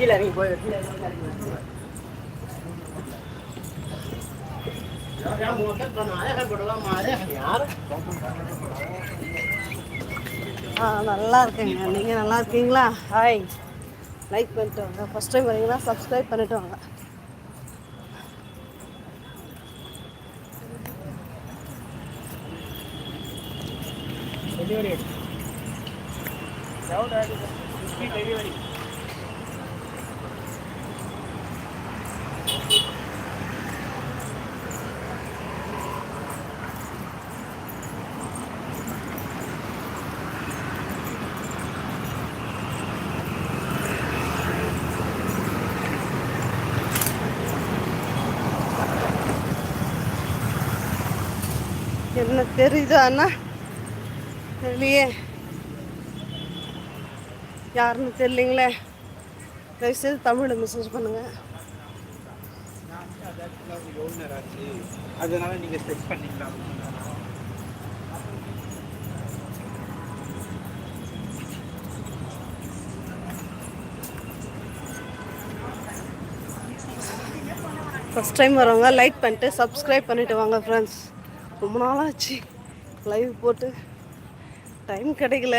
கீழே இறங்கி போய் ஆ நல்லா இருக்கேங்க. நீங்கள் நல்லா இருக்கீங்களா? ஹாய் லைக் பண்ணிட்டு வாங்க. ஃபஸ்ட் டைம் வரீங்கன்னா சப்ஸ்கிரைப் பண்ணிட்டு வாங்க. Delivery delivery. என்ன தெரியுதா அண்ணா தெரியலையே யாருன்னு தெரியலீங்களே? தயவுசெய்து தமிழில் மெசேஜ் பண்ணுங்கள் அதனால நீங்க செக் பண்ணிக்கலாம் ஃபஸ்ட் டைம் வரவங்க லைக் பண்ணிட்டு சப்ஸ்கிரைப் பண்ணிட்டு வாங்க ஃப்ரெண்ட்ஸ் ரொம்ப நாளாச்சு. லைவ் போட்டு டைம் கிடைக்கல.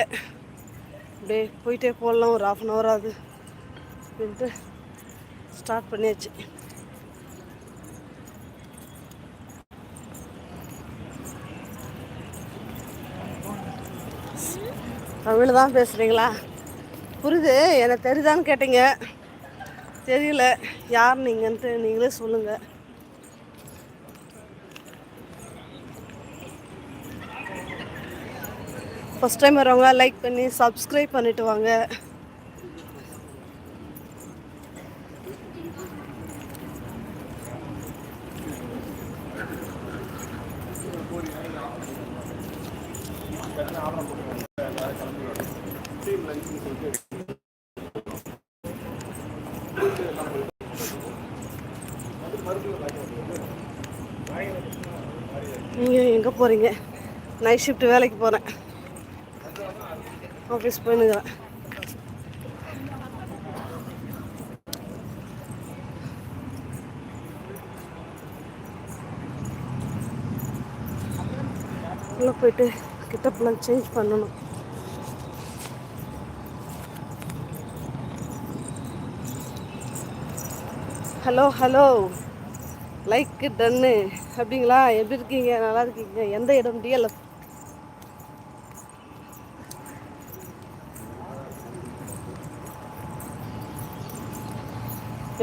அப்படியே போயிட்டே போடலாம் ஒரு ஆஃப் அன் ஹவர் ஆகுது. அப்படின்ட்டு ஸ்டார்ட் பண்ணியாச்சு. தமிழ் தான் பேசுகிறீங்களா புரியுது எனக்கு தெரியுதான்னு கேட்டீங்க. தெரியல. யார் நீங்கன்ட்டு நீங்களே சொல்லுங்கள் ஃபஸ்ட் டைம் வரவங்க லைக் பண்ணி சப்ஸ்கிரைப் பண்ணிட்டு வாங்க. நீங்கள் எங்கே போகிறீங்க நைட் ஷிஃப்ட் வேலைக்கு போகிறேன் ஆஃபீஸ் போயினுக்கிறேன் உள்ளே போயிட்டு கிட்டப்பெல்லாம் சேஞ்ச் பண்ணணும். ஹலோ ஹலோ லைக்கு டன்னு அப்படிங்களா? எப்படி இருக்கீங்க? நல்லா இருக்கீங்க? எந்த இடம்? டிஎல்எஃப்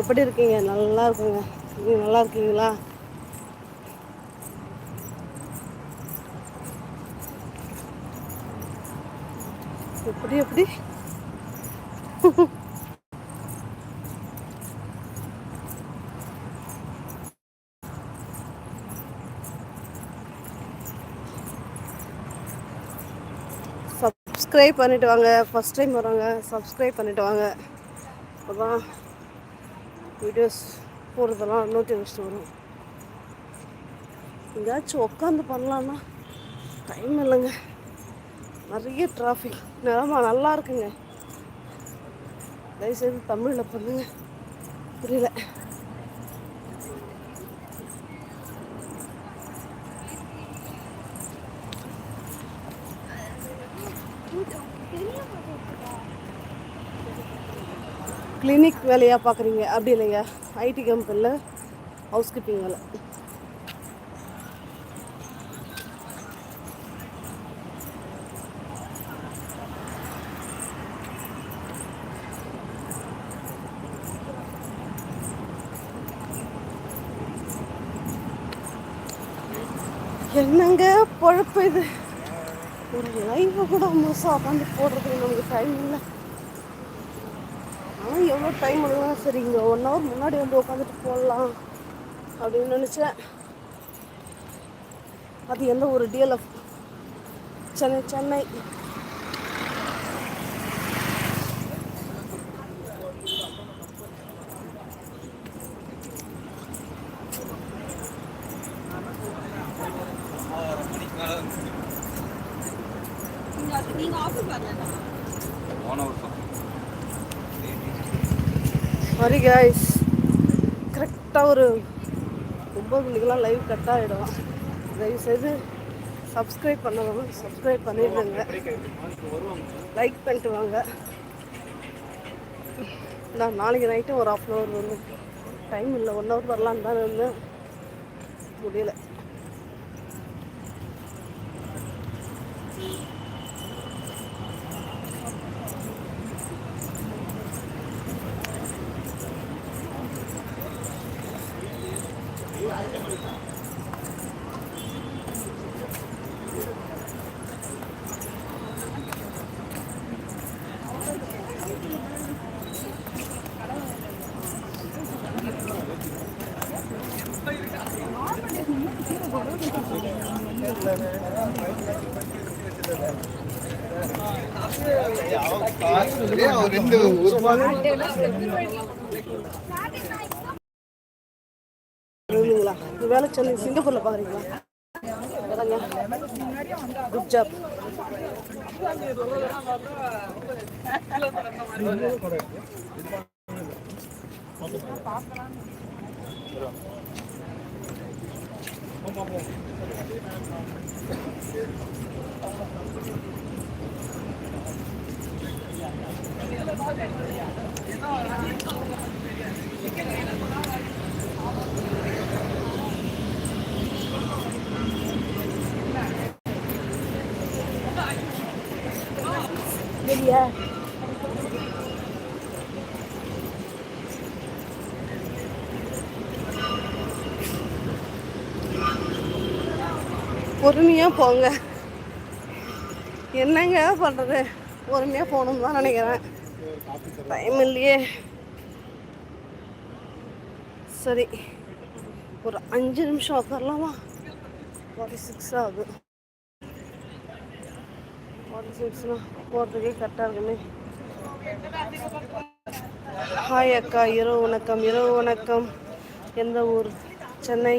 எப்படி இருக்கீங்க? நல்லா இருக்குங்க. நீங்கள் நல்லா இருக்கீங்களா? எப்படி எப்படி? சப்ஸ்கிரைப் பண்ணிட்டு வாங்க. ஃபஸ்ட் டைம் வராங்க சப்ஸ்கிரைப் பண்ணிட்டு வாங்க. அப்புறம் வீடியோஸ் போடுறதெல்லாம் நோட்டிஃபிகேஷன் வரும். எங்கேயாச்சும் உட்காந்து பண்ணலான்னா டைம் இல்லைங்க. நிறைய டிராஃபிக் நிலமா நல்லா இருக்குங்க. தயவுசெய்து தமிழில் பண்ணுங்க. புரியல. கிளினிக் வேலையாக பார்க்குறீங்க அப்படி இல்லைங்க. ஐடி கம்பெனியில் ஹவுஸ் கீப்பிங் வேலை. என்னங்க பொழப்பு இது? ஒரு லைவை கூட முழுசாக உட்காந்து போடுறதுக்கு நமக்கு டைம் இல்லை. ஆனால் எவ்வளோ டைம் எடுக்கலாம் சரி இங்கே ஒன் ஹவர் முன்னாடி வந்து உட்காந்துட்டு போடலாம் அப்படின்னு நினச்சேன். அது எந்த ஒரு டிஎல்எஃப் சென்னை சென்னை. போன வருஷம் சாரி கைஸ் கரெக்டாக ஒரு ஒம்பது மணிக்கெலாம் லைவ் கட் ஆகிடும் தயவு செய்து சப்ஸ்கிரைப் பண்ணவங்க சப்ஸ்கிரைப் பண்ணிடுங்க. லைக் பண்ணிட்டு வாங்க. நான் நாளைக்கு நைட்டு ஒரு ஆஃப் அன் ஹவர் வந்து டைம் இல்லை. ஒன் ஹவர் வரலான்னு தான் இருந்தேன். முடியல ஒரு ரெண்டு வேலை சென்னை சிங்கப்பூர்ல பாக்குறீங்களா குட் ஜாப் சரியா பொறுமையாக போங்க. என்னங்க பண்ணுறது பொறுமையாக போகணும்னு தான் நினைக்கிறேன். டைம் இல்லையே. சரி ஒரு அஞ்சு நிமிஷம் உட்காரலாமா ஃபார்ட்டி சிக்ஸ் ஆகுது ஃபார்ட்டி சிக்ஸ்னா போகிறதுக்கே கரெக்டாக இருக்குமே. ஹாய் அக்கா இரவு வணக்கம் இரவு வணக்கம். எந்த ஊர்? சென்னை.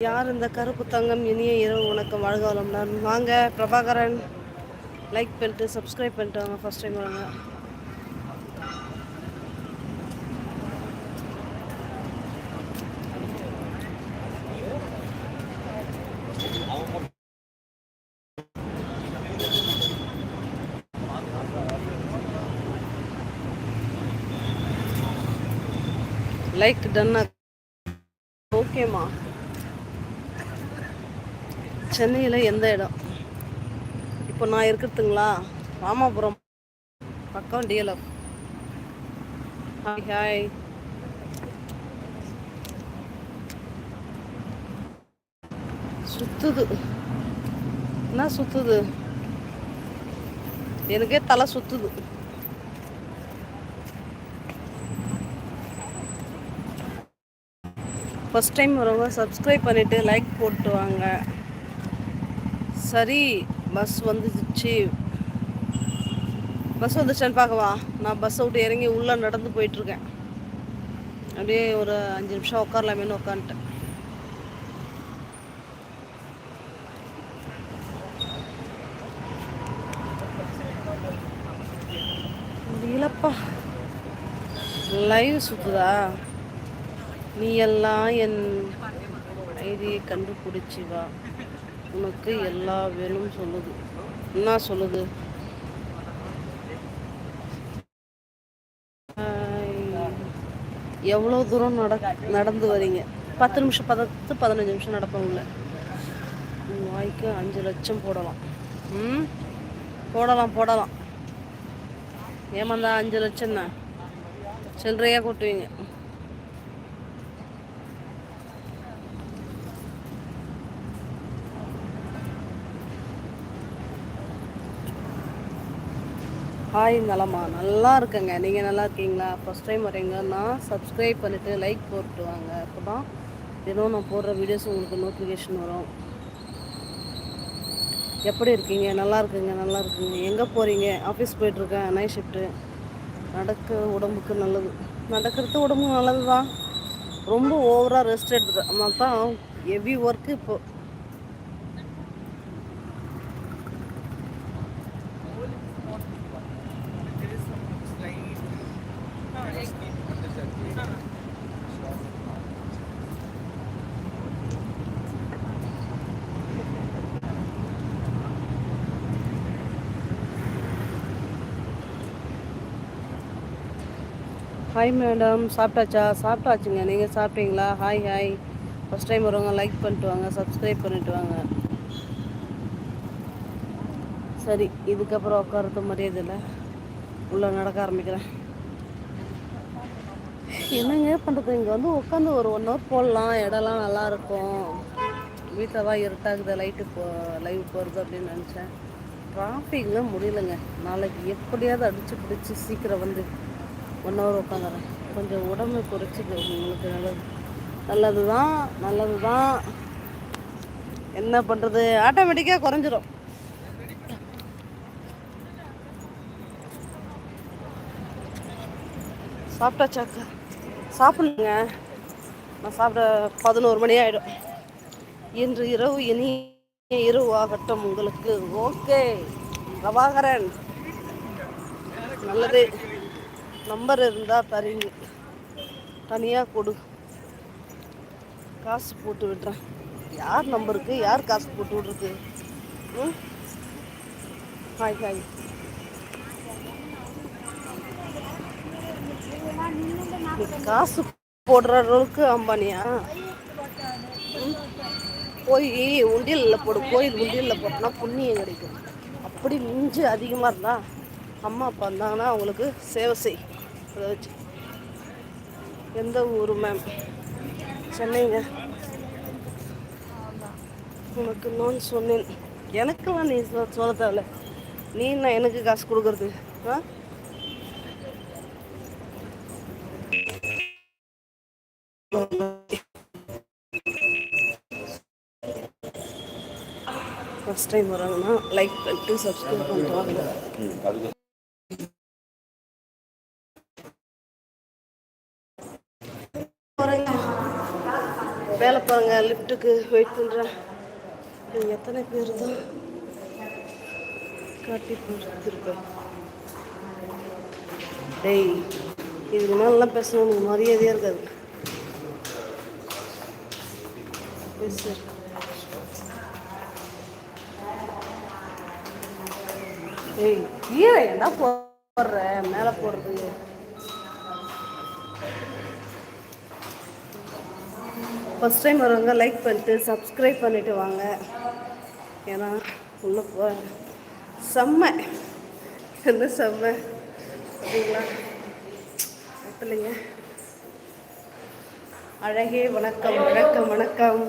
யார் இந்த கருப்பு தங்கம் இனிய இரவு வணக்கம் வாழ்காலம் நான் வாங்க பிரபாகரன். லைக் பண்ணிட்டு சப்ஸ்கிரைப் பண்ணிட்டு வாங்க ஃபர்ஸ்ட் டைம் வாங்க. லைக் டன்னா ஓகேம்மா சென்னையில் எந்த இடம்? இப்போ நான் இருக்கிறதுங்களா? ராமாபுரம். பக்கம் டிஎல்எஃப் ஹாய் ஹாய் சுத்துது. என்ன சுத்துது? எனக்கே தலை சுத்துது. ஃபஸ்ட் டைம் வரவங்க சப்ஸ்கிரைப் பண்ணிவிட்டு லைக் போட்டு வாங்க. சரி பஸ் வந்துச்சு பஸ் வந்துச்சான்னு பார்க்கவா? நான் பஸ்ஸை விட்டு இறங்கி உள்ளே நடந்து போயிட்டுருக்கேன். அப்படியே ஒரு அஞ்சு நிமிஷம் உட்காரலாமேன்னு உட்காந்துட்டேன். முடியலப்பா. லைவ் சுற்றுதா நீ எல்லாம் என் ஐடியை கண்டுபிடிச்சி வா. உனக்கு எல்லா வேணும் சொல்லுது. என்ன சொல்லுது? எவ்வளோ தூரம் நட நடந்து வரீங்க? பத்து நிமிஷம் பத்து பதினஞ்சு நிமிஷம் நடப்பவங்கள உன் வாய்க்கு அஞ்சு லட்சம் போடலாம். ம்? போடலாம் போடலாம். ஏமாந்தா அஞ்சு லட்சம் தான் சில்லறையாக கொட்டுவீங்க. ஹாய் நலமா? நல்லா இருக்கேங்க. நீங்கள் நல்லா இருக்கீங்களா? ஃபஸ்ட் டைம் வரீங்கன்னா சப்ஸ்கிரைப் பண்ணிவிட்டு லைக் போட்டு வாங்க. அப்போ தான் தினம் நான் போடுற வீடியோஸ் உங்களுக்கு நோட்டிஃபிகேஷன் வரும். எப்படி இருக்கீங்க? நல்லா இருக்குங்க நல்லா இருக்குங்க. எங்கே போகிறீங்க ஆஃபீஸ் போயிட்டுருக்கேன் நைட் ஷிஃப்ட்டு நடக்க உடம்புக்கு நல்லது. நடக்கிறது உடம்புக்கு நல்லது தான் ரொம்ப ஓவராக ரெஸ்ட் எடுத்துட்டேன். அதனால தான் ஹெவி ஒர்க்கு இப்போ. ஹாய் மேடம் சாப்பிட்டாச்சா? சாப்பிட்டாச்சுங்க. நீங்கள் சாப்பிட்டீங்களா? ஹாய் ஹாய் ஃபஸ்ட் டைம் வருவாங்க லைக் பண்ணிட்டு வாங்க. சப்ஸ்கிரைப் பண்ணிட்டு வாங்க. சரி இதுக்கப்புறம் உட்காரது மரியாதை இல்லை உள்ளே நடக்க ஆரம்பிக்கிறேன். என்னங்க பண்ணுறது இங்கே வந்து உட்காந்து ஒரு ஒன் ஹவர் போடலாம். இடம்லாம் நல்லாயிருக்கும் வீட்டில் தான் இருட்டாகுது. லைட்டு போ லைவ் போகிறது அப்படின்னு நினச்சேன். டிராஃபிக்லாம் முடியலங்க. நாளைக்கு எப்படியாவது அடித்து பிடிச்சி சீக்கிரம் வந்து ஒன் ஹவர் உட்காந்துறேன் கொஞ்சம் உடம்பு குறைச்சிக்க உங்களுக்கு நல்லது. நல்லது தான் நல்லது தான் என்ன பண்ணுறது ஆட்டோமேட்டிக்காக குறைஞ்சிரும் சாப்பிட்டாச்சாக்கா சாப்பிடுங்க நான் சாப்பிட பதினோரு மணி ஆகிடும் இன்று இரவு இனி இரவு ஆகட்டும் உங்களுக்கு. ஓகே பிரபாகரன். நல்லது. நம்பர் இருந்தால் தரீங்க. தனியாக கொடு. காசு போட்டு விடுறேன். யார் நம்பருக்கு? யார் காசு போட்டு விட்றது? ம்? Hi hi. நீ காசு போடுற அளவுக்கு அம்பானியா போய் உண்டியலில் போடு. கோயில் உண்டியலில் போட்டோம்னா புண்ணியம் கிடைக்கும். அப்படி மிஞ்சு அதிகமாக இருந்தால் அம்மா அப்பா இருந்தாங்கன்னா அவங்களுக்கு சேவை செய் எந்த ஊர் மேம் சென்னைங்க. உனக்கு நான் சொன்னேன். எனக்கெல்லாம் நீ சொ- சொல்ல தேவையில்ல. நீ என்ன எனக்கு காசு கொடுக்குறது? ஆ? ஃபஸ்ட் டைம் வராங்கன்னா லைக் பண்ணிட்டு சப்ஸ்கிரைப் பண்ணுறாங்க பாருங்க லிஃப்ட்டுக்கு வெயிட் பண்ணுறேன் நீங்கள் எத்தனை பேர் தான் காட்டி கொடுத்துருப்பேன் டெய் இதுக்கு மேலாம் பேசணும் உனக்கு மரியாதையாக இருக்காது. சார் ஏய் கீழே என்ன போடுற? மேலே போடுறது. ஃபஸ்ட் டைம் வரவங்க லைக் பண்ணிட்டு சப்ஸ்கிரைப் பண்ணிவிட்டு வாங்க. ஏன்னா உள்ளே போ செம்ம. என்ன செம்ம? அப்படிங்களா இல்லைங்க அழகே வணக்கம் வணக்கம் வணக்கம்.